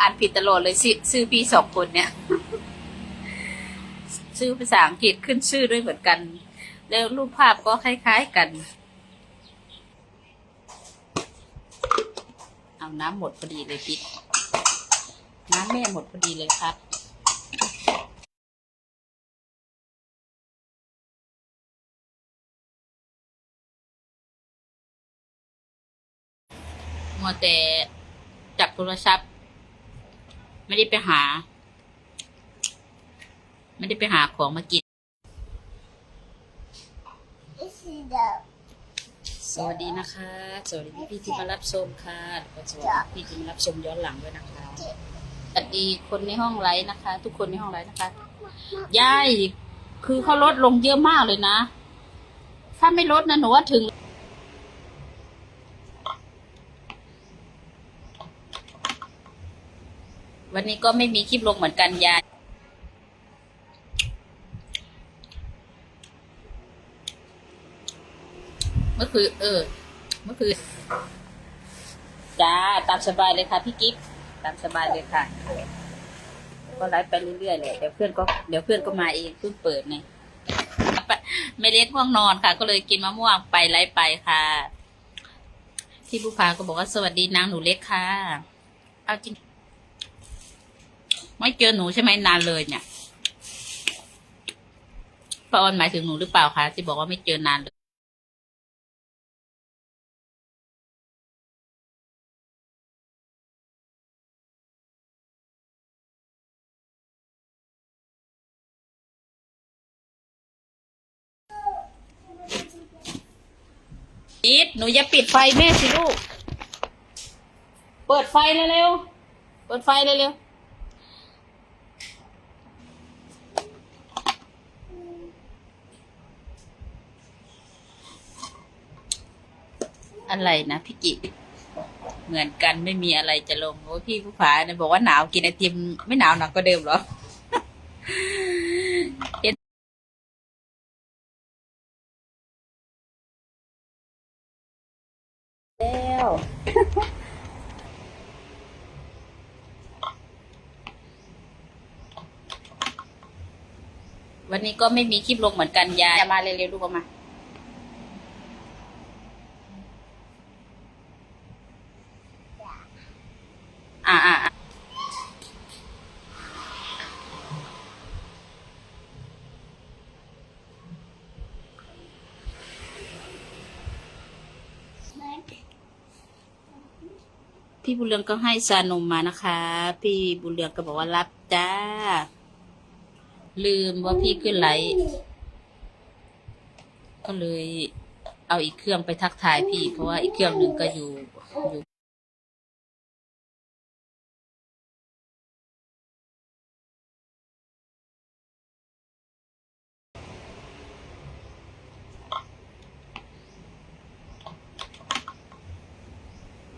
อ่านผิดตลอดเลยชื่อชื่อพี่สองคนเนี่ยชื่อภาษาอังกฤษขึ้นชื่อด้วยเหมือนกัน แล้วรูปภาพก็คล้ายๆกัน เอาน้ำหมดพอดีเลยพี่น้ำแม่หมดพอดีเลยครับมัวแต่จับโทรศัพท์ ไม่ได้ไปหา ไม่ได้ไปหาของมากิน This is the สวัสดีนะคะ สวัสดีพี่พี่ๆที่มารับชมค่ะแล้วก็สวัสดีพี่ที่มารับชมย้อนหลังด้วยนะคะ สวัสดีคนในห้องไลฟ์นะคะ ทุกคนในห้องไลฟ์นะคะยายคือเขาลดลงเยอะมากเลยนะ ถ้าไม่ลดนะหนูว่าถึง วันนี้ก็ไม่มีคลิปลงเหมือนกันยายเมื่อคืนเออ เมื่อคืนจ้าตามสบายเลยค่ะพี่กิ๊ฟตามสบายเลยค่ะ ก็ไลฟ์ไปเรื่อยๆเลยเดี๋ยวเพื่อนก็เดี๋ยวเพื่อนก็มาเองเพิ่งเปิดไงไม่เล็กห้องนอนค่ะ ก็เลยกินมะม่วงไปไลฟ์ไปค่ะพี่ผู้พาก็บอกว่าสวัสดีนางหนูเล็กค่ะ เอาจริง ไม่เจอหนูใช่ไหมนานเลยเนี่ยป้าออนหมายถึงหนูหรือเปล่าคะที่บอกว่าไม่เจอนานเลยอีทหนูอย่าปิดไฟแม่สิลูก เปิดไฟเร็วๆ เปิดไฟเร็วๆ อะไรนะพี่กิเหมือนกันไม่มีอะไรจะลงโอ้พี่ผู้ผาเนี่ยบอกว่าหนาวกินไอติมไม่หนาวหนักก็เดิมหรอเห็นแล้ววันนี้ก็ไม่มีคลิปลงเหมือนกันยายจะมาเร็วๆลูกมา พี่บุญเรืองก็ให้ชานมมานะคะ พี่บุญเรืองก็บอกว่ารับจ้า ลืมว่าพี่ขึ้นไลฟ์ก็เลย เอาอีกเครื่องไปทักทายพี่ เพราะว่าอีกเครื่องหนึ่งก็อยู่อยู่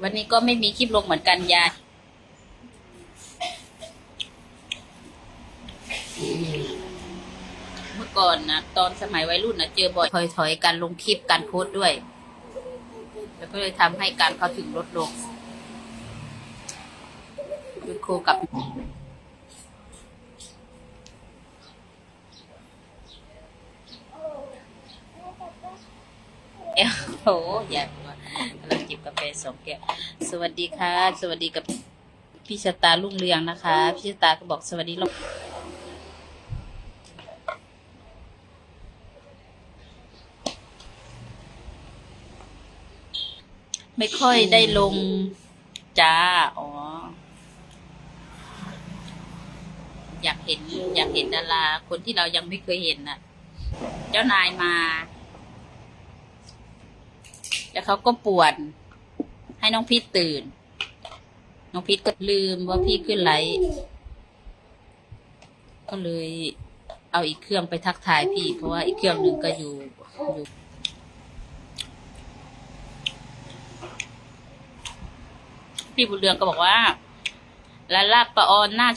วันนี้ก็ไม่มีคลิปลงเหมือนกันยายเมื่อก่อนนะตอนสมัยวัยรุ่นนะเจอบ่อยถอยๆการลงคลิปการโพสต์ด้วย แล้วก็เลยทำให้การเข้าถึงลดลงยุดโคกับเอ้โหอยา ฟสองแก้วสวัสดีค่ะ สวัสดีกับพี่ชะตาลุ่งเรืองนะคะ พี่ชะตาก็บอกสวัสดีลูกไม่ค่อยได้ลงจ้า อ๋อ อยากเห็น อยากเห็นดารา คนที่เรายังไม่เคยเห็นน่ะ เจ้านายมา แล้วเขาก็ป่วน ให้น้องพีทตื่น น้องพีทก็ลืมว่าพี่ขึ้นไลฟ์ก็เลย เอาอีกเครื่องไปทักทายพี่ เพราะว่าอีกเครื่องหนึ่งก็อยู่อยู่พี่บุญเรืองก็บอกว่าลาลาบปะออนหน้า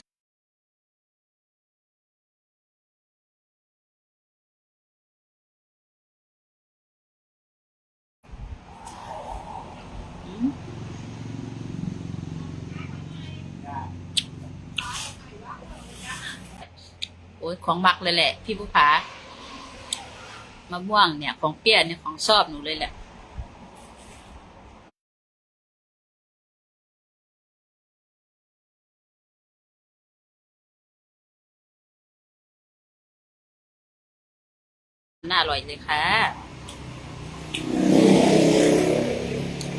อ้ยของมักเลยแหละ พี่ผู้ผามะม่วงเนี่ย ของเปี้ยเนี่ยของชอบหนูเลยแหละน่าอร่อยเลยค่ะ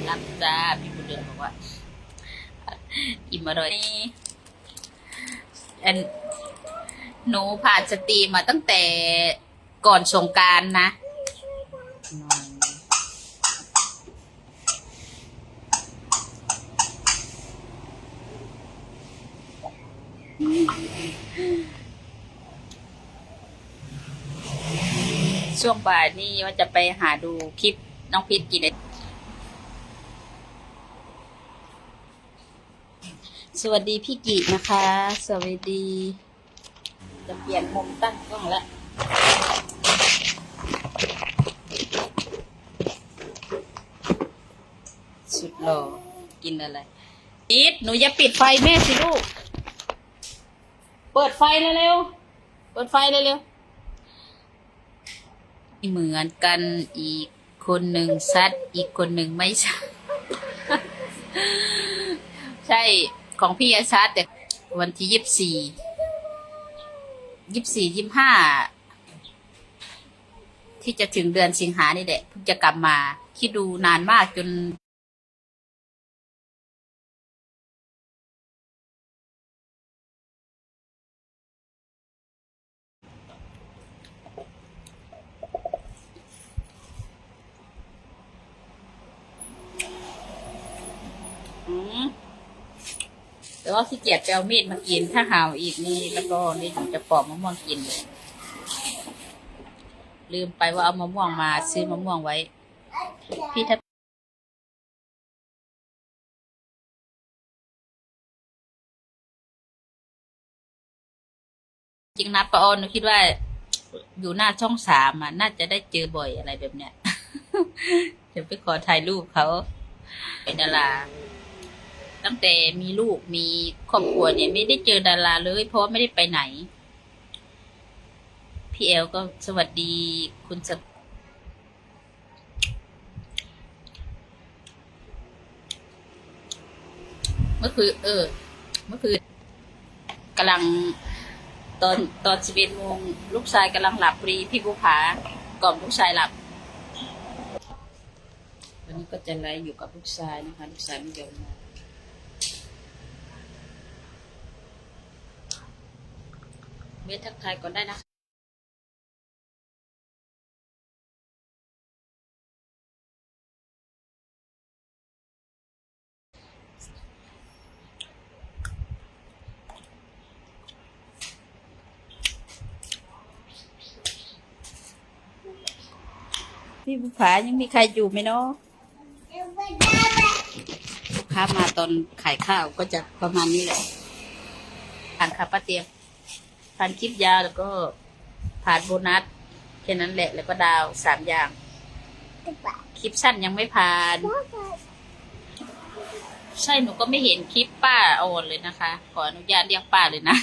รับจ้าพี่บุญเรือนบอกว่า อิ่มอร่อยนี่อัน หนูผ่านสตรีมมาตั้งแต่ก่อนสงกรารนะ ช่วงบ่ายนี่ว่าจะไปหาดูคลิปน้องพิษกินเลยสวัสดีพี่กินะคะ สวัสดี จะเปลี่ยนมุมตั้งกล้องแล้วสุดหล่อกินอะไรอีทหนูอย่าปิดไฟแม่สิลูก เปิดไฟเร็วๆเปิดไฟเร็วๆเหมือนกันอีกคนหนึ่งซัดอีกคนหนึ่งไม่ใช่ ใช่ของพี่ชาร์แต่วันที่ยี่สิบสี่ ยี่สิบสี่ยี่สิบห้าที่จะถึงเดือนสิงหานี่แหละเพิ่งจะกลับมา คิดดูนานมากจนอืม แต่ว่าขี้เกียจไปเอามีดมากินถ้าหาวอีกนี่แล้วก็นี่หนูจะปอกมะม่วงกินเลยลืมไปว่าเอามะม่วงมาซื้อมะม่วงไว้ พี่ถ้าจริงนะป้าออนหนูคิดว่า อยู่หน้าช่องสามอะ น่าจะได้เจอบ่อยอะไรแบบเนี้ย เดี๋ยวไปขอถ่ายรูปเขาเป็นดารา ตั้งแต่มีลูกมีครอบครัวเนี่ย ไม่ได้เจอดาราเลย เพราะว่าไม่ได้ไปไหน พี่เอลก็สวัสดีคุณสเมื่อคืนเออ เมื่อคืนกำลังตอนตอนสิบเอ็ดโมงลูกชายกำลังหลับพอดีพี่บุภากล่อมลูกชายหลับวันนี้ก็จะไลฟ์อยู่กับลูกชายนะคะ ลูกชายไม่ยอมมา เมทักทายก่อนได้นะพี่บุภายังมีใครอยู่ไหมเนาะลูกค้ามาตอนขายข้าวก็จะประมาณนี้แหละผ่านค่ะป้าเตียม ผ่านคลิปยาวแล้วก็ผ่านโบนัสแค่นั้นแหละ แล้วก็ดาวสามอย่าง คลิปสั้นยังไม่ผ่าน ใช่หนูก็ไม่เห็นคลิปป้าโอนเลยนะคะ ขออนุญาตเรียกป้าเลยนะ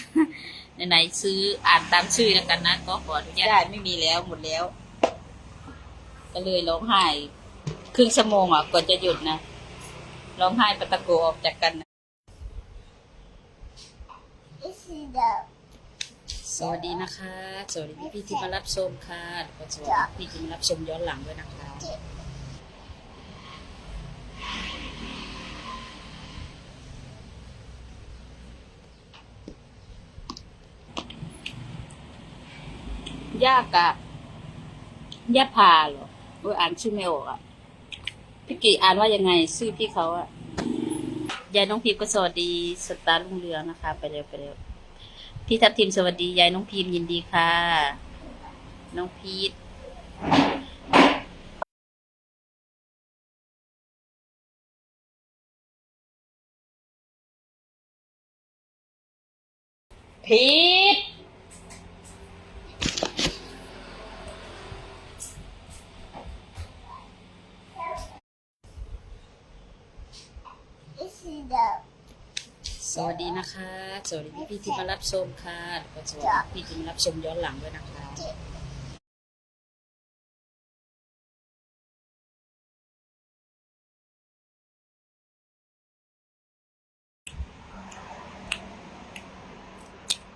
ไหนๆซื้ออ่านตามชื่อแล้วกันนะก็ขออนุญาตได้ไม่มีแล้วหมดแล้ว ก็เลยร้องไห้ครึ่งชั่วโมงอะกว่าจะหยุดนะร้องไห้ปะตะโกออกจากกันนะ This is the สวัสดีนะคะ สวัสดีพี่พี่ที่มารับชมค่ะแล้วก็สวัสดีพี่ที่มารับชมย้อนหลังด้วยนะคะยากอะยาพาเหรอโอ้ยอ่านชื่อไม่ออกอะพี่กี่อ่านว่ายังไงชื่อพี่เขาอะยายน้องพิมก็สวัสดีสตาร์ลุงเรืองนะคะ ไปเร็วไปเร็ว พี่ทัพทิมสวัสดียายน้องพิมยินดีค่ะ น้องพีทพีท this is the ส วัสดีนะคะ สวัสดีพี่ๆที่มารับชมค่ะแล้วก็สวัสดีพี่ที่มารับชมย้อนหลังด้วยนะคะ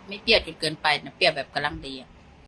ไม่เปรี้ยวจนเกินไปนะเปรี้ยวแบบกำลังดีอะ